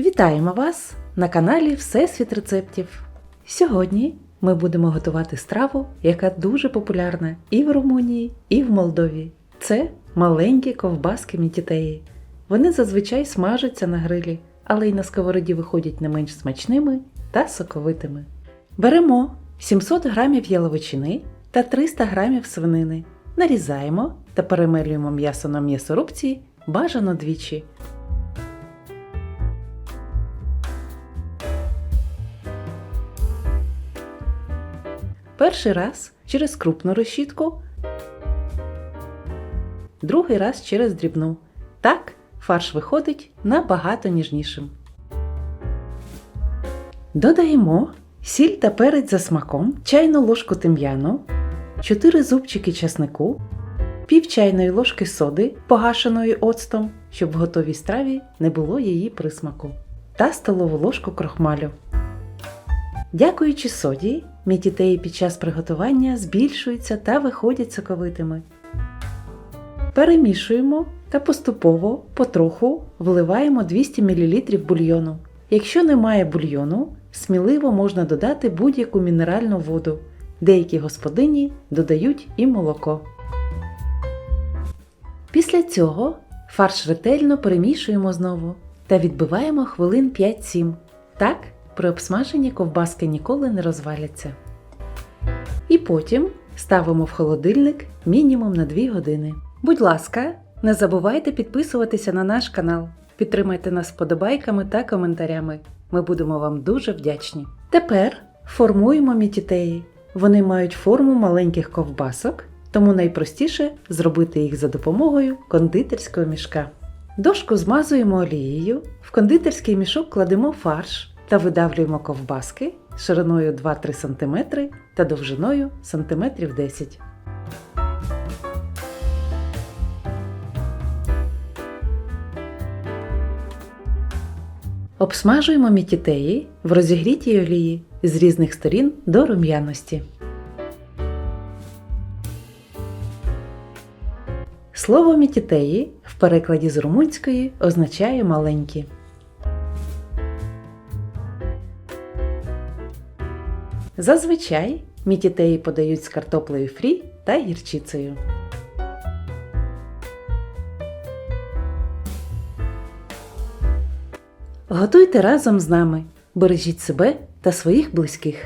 Вітаємо вас на каналі Всесвіт рецептів. Сьогодні ми будемо готувати страву, яка дуже популярна і в Румунії, і в Молдові. Це маленькі ковбаски мітітеї. Вони зазвичай смажаться на грилі, але й на сковороді виходять не менш смачними та соковитими. Беремо 700 г яловичини та 300 г свинини. Нарізаємо та перемелюємо м'ясо на м'ясорубці бажано двічі. Перший раз через крупну решітку, другий раз через дрібну. Так фарш виходить набагато ніжнішим. Додаємо сіль та перець за смаком, чайну ложку тим'яну, 4 зубчики часнику, пів чайної ложки соди, погашеної оцтом, щоб в готовій страві не було її присмаку, та столову ложку крохмалю. Дякуючи соді, мітітеї під час приготування збільшуються та виходять соковитими. Перемішуємо та поступово, потроху вливаємо 200 мл бульйону. Якщо немає бульйону, сміливо можна додати будь-яку мінеральну воду. Деякі господині додають і молоко. Після цього фарш ретельно перемішуємо знову та відбиваємо хвилин 5-7. Так, при обсмаженні ковбаски ніколи не розваляться. І потім ставимо в холодильник мінімум на 2 години. Будь ласка, не забувайте підписуватися на наш канал. Підтримайте нас вподобайками та коментарями. Ми будемо вам дуже вдячні. Тепер формуємо мітітеї. Вони мають форму маленьких ковбасок, тому найпростіше зробити їх за допомогою кондитерського мішка. Дошку змазуємо олією, в кондитерський мішок кладемо фарш та видавлюємо ковбаски шириною 2-3 см та довжиною см 10 Обсмажуємо мітітеї в розігрітій олії з різних сторін до рум'яності. Слово мітітеї в перекладі з румунської означає маленькі. Зазвичай мітітеї подають з картоплею фрі та гірчицею. Готуйте разом з нами, бережіть себе та своїх близьких.